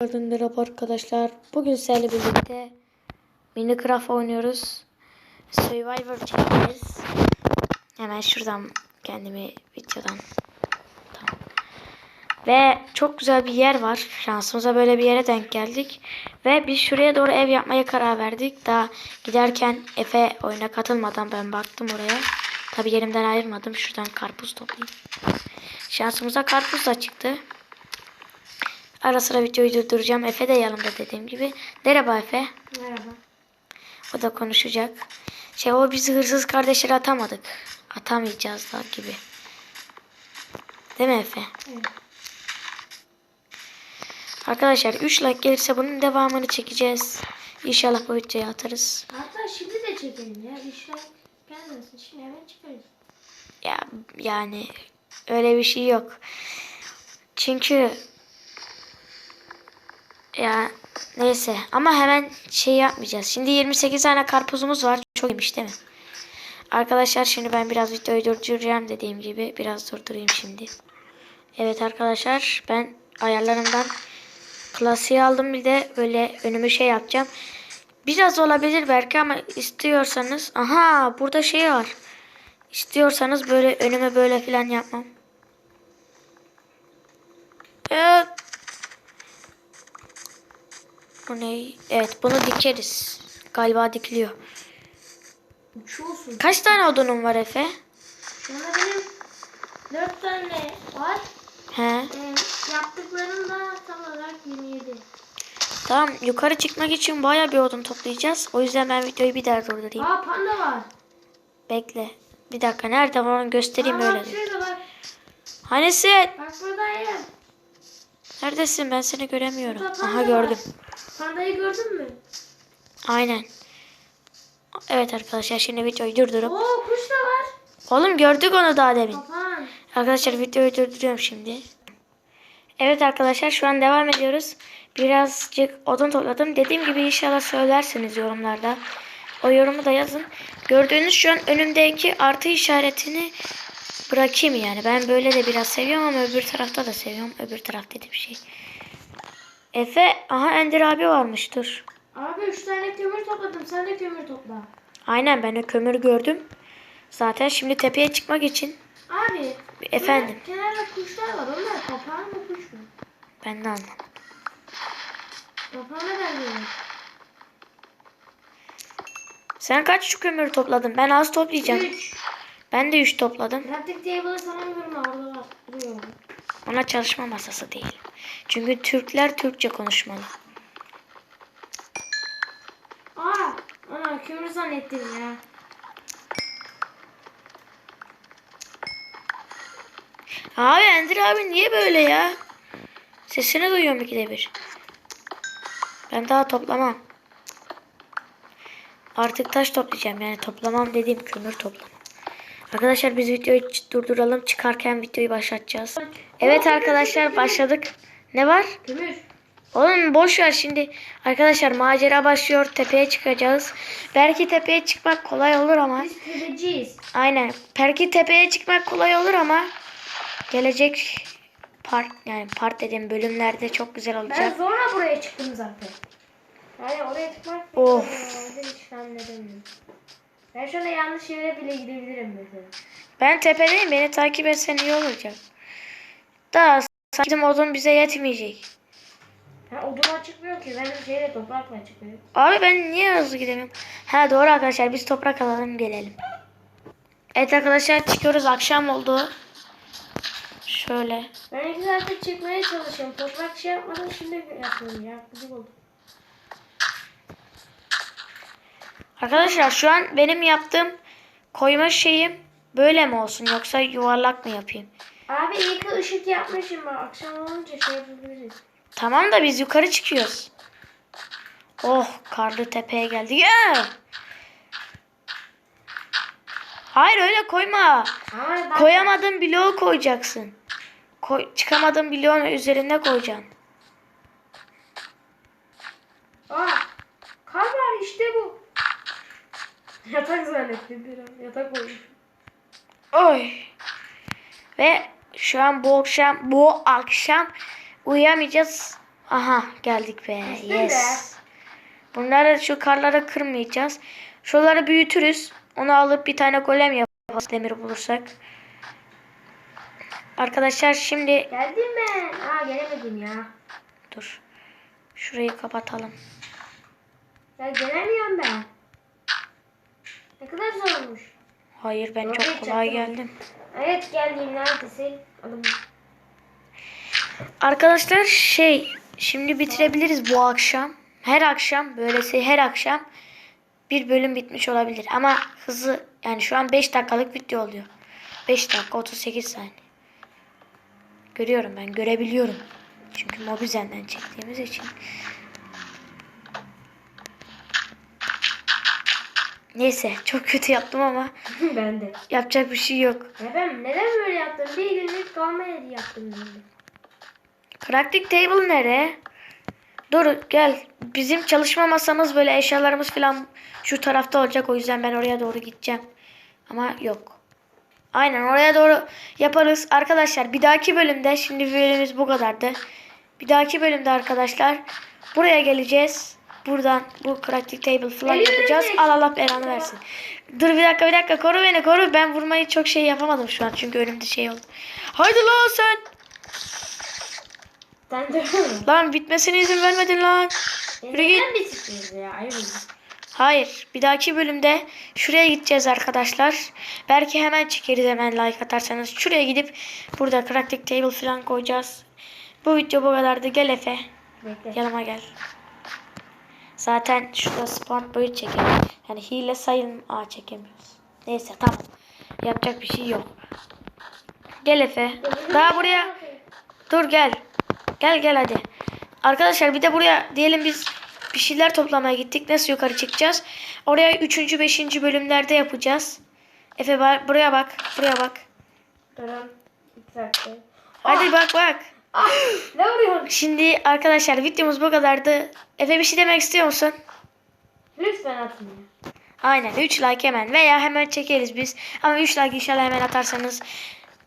Merhaba arkadaşlar. Bugün sizlerle birlikte Minecraft oynuyoruz. Survivor çekeceğiz. Hemen şuradan kendimi videodan. Tamam. Ve çok güzel bir yer var. Şansımıza böyle bir yere denk geldik. Ve biz şuraya doğru ev yapmaya karar verdik. Daha giderken Efe oyuna katılmadan ben baktım oraya. Tabi yerimden ayrılmadım. Şuradan karpuz toplayayım. Şansımıza karpuz da çıktı. Ara sıra videoyu durduracağım. Efe de yanımda dediğim gibi. Merhaba Efe. Merhaba. O da konuşacak. Şey o bizi hırsız kardeşleri atamadık. Atamayacağız da gibi. Değil mi Efe? Evet. Arkadaşlar 3 like gelirse bunun devamını çekeceğiz. İnşallah bu videoyu atarız. Hatta şimdi de çekelim ya. İşler gelmesin. Şimdi hemen çıkarız. Ya yani öyle bir şey yok. Çünkü ya neyse ama hemen şey yapmayacağız. Şimdi 28 tane karpuzumuz var. Çok iyiymiş değil mi? Arkadaşlar şimdi ben biraz videoyu durduracağım dediğim gibi. Biraz durdurayım şimdi. Evet arkadaşlar ben ayarlarımdan klasiği aldım bir de böyle önümü şey yapacağım. Biraz olabilir belki ama istiyorsanız aha burada şey var. İstiyorsanız böyle önüme böyle falan yapmam. Evet. Bu ne? Evet bunu dikeriz. Galiba dikiliyor. Uçuyorsun. Kaç tane odunun var Efe? Şu anda benim dört tane var. He. Ee, yaptıklarım da tam olarak 27. Tamam yukarı çıkmak için baya bir odun toplayacağız. O yüzden ben videoyu bir daha durdurayım. Aa panda var. Bekle. Bir dakika nerede var onu göstereyim Aa, öyle. şurada bak. Hanisin? Bak buradayım. Neredesin? Ben seni göremiyorum. Aha gördüm. var. Pandayı gördün mü? Aynen. Evet arkadaşlar şimdi videoyu durdurup. Oo kuş da var. Oğlum gördük onu daha demin. Papağan. Arkadaşlar videoyu durduruyorum şimdi. Evet arkadaşlar şu an devam ediyoruz. Birazcık odun topladım. Dediğim gibi inşallah söylersiniz yorumlarda. O yorumu da yazın. Gördüğünüz şu an önümdeki artı işaretini bırakayım yani. Ben böyle de biraz seviyorum ama öbür tarafta da seviyorum. Öbür taraf dediğim şey. Efe, aha Ender abi varmış dur. Abi üç tane kömür topladım. Sen de kömür topla. Aynen ben de kömür gördüm. Zaten şimdi tepeye çıkmak için. Abi. Efendim Kenarda kuşlar var. Onlar papağan mı kuş mu? ben de anlamadım. Papağana benziyor. Sen kaç kömür topladın? Ben az toplayacağım. Üç. Ben de 3 topladım. Crafting table'ı sana görme orada var. Duruyor. Ona çalışma masası değil. Çünkü Türkler Türkçe konuşmalı. Aa, ana kömür zannettim ya. Abi Ender abi niye böyle ya? Sesini duyuyorum ikide bir. Ben daha toplamam. Artık taş toplayacağım yani toplamam dediğim kömür toplamam. Arkadaşlar biz videoyu durduralım. Çıkarken videoyu başlatacağız. Evet arkadaşlar başladık. Ne var? Oğlum boş ver şimdi. Arkadaşlar macera başlıyor. Tepeye çıkacağız. Belki tepeye çıkmak kolay olur ama. Biz tepeciyiz. Aynen. Belki tepeye çıkmak kolay olur ama gelecek part yani part dediğim bölümlerde çok güzel Ben olacak. zorla buraya çıktım zaten. Yani oraya çıkmak Of. Hiç. Ben şöyle yanlış yere bile gidebilirim mesela. Ben tepedeyim. Beni takip etsen iyi olacak. Daha sanki odun bize yetmeyecek. Ha oduna çıkmıyor ki. Benim şeyle toprakla çıkıyor. Abi ben niye hızlı gidemiyorum? Ha doğru arkadaşlar biz toprak alalım gelelim. Evet arkadaşlar çıkıyoruz akşam oldu. Şöyle. Ben iki saattir çıkmaya çalışıyorum. Toprak şey yapmadan şimdi yapıyorum ya. Gıcık oldum. Arkadaşlar şu an benim yaptığım koyma şeyim böyle mi olsun yoksa yuvarlak mı yapayım? Abi iyi ki ışık yapmışım. Bak, Akşam olunca şey yapabiliriz. Tamam da biz yukarı çıkıyoruz. Oh karlı tepeye geldik. Ya! Hayır öyle koyma. Bak, Koyamadığın bloğu koyacaksın. Koy, çıkamadığın bloğun üzerine koyacaksın. Aa, kar var işte bu. Yatak zannettim bir an. Yatak olmuş. Oy. Ve şu an bu akşam bu akşam uyuyamayacağız. Aha geldik be. İşte yes. Bunları şu karları kırmayacağız. Şuraları büyütürüz. Onu alıp bir tane golem yaparız demir bulursak. Arkadaşlar şimdi Geldim ben. Aa gelemedim ya. dur. Şurayı kapatalım. Ya gelemiyorum ben. Ne kadar zormuş. Hayır ben Yok, çok kolay yapamam. geldim. Evet geldim neredesin? Adım. Arkadaşlar şey şimdi bitirebiliriz bu akşam. Her akşam böylesi her akşam bir bölüm bitmiş olabilir. Ama hızlı yani şu an 5 dakikalık video oluyor. 5 dakika 38 saniye. Görüyorum ben görebiliyorum. Çünkü Mobizen'den çektiğimiz için. Neyse çok kötü yaptım ama ben de. yapacak bir şey yok. Ben neden böyle yaptım? Bir günlük kalma yeri yaptım ben de. Crafting table nere? Dur gel. Bizim çalışma masamız böyle eşyalarımız falan şu tarafta olacak. O yüzden ben oraya doğru gideceğim. Ama yok. Aynen oraya doğru yaparız. Arkadaşlar bir dahaki bölümde şimdi bölümümüz bu kadardı. Bir dahaki bölümde arkadaşlar buraya geleceğiz. Buradan bu crafting table falan yapacağız. Al Allah belanı versin. Dur bir dakika bir dakika koru beni koru. Ben vurmayı çok şey yapamadım şu an. Çünkü önümde şey oldu. Haydi lan sen. Sen de Lan bitmesine izin vermedin lan. Yürü git. Neden bitirdiniz ya? Hayır. Bir dahaki bölümde şuraya gideceğiz arkadaşlar. Belki hemen çekeriz hemen like atarsanız. Şuraya gidip burada crafting table falan koyacağız. Bu video bu kadardı. Gel Efe. Bekle. Yanıma gel. Zaten şurada spawn point çekelim. Yani hile sayın Aa çekemiyoruz. Neyse tamam. Yapacak bir şey yok. Gel Efe. Daha buraya Dur gel. Gel gel hadi. Arkadaşlar bir de buraya diyelim biz bir şeyler toplamaya gittik. Nasıl yukarı çıkacağız? Oraya 3. 5. bölümlerde yapacağız. Efe buraya bak. Buraya bak. Durun. Hadi bak bak. Ah! Ne vuruyorsun? Şimdi arkadaşlar videomuz bu kadardı. Efe bir şey demek istiyor musun? Lütfen atın ya. Aynen 3 like hemen veya hemen çekeriz biz. Ama 3 like inşallah hemen atarsanız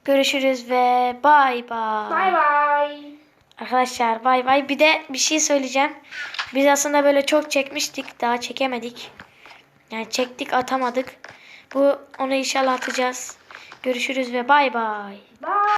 görüşürüz ve bay bay. Bay bay. Arkadaşlar bay bay. Bir de bir şey söyleyeceğim. Biz aslında böyle çok çekmiştik. Daha çekemedik. Yani çektik atamadık. Bu onu inşallah atacağız. Görüşürüz ve bay bay. Bay.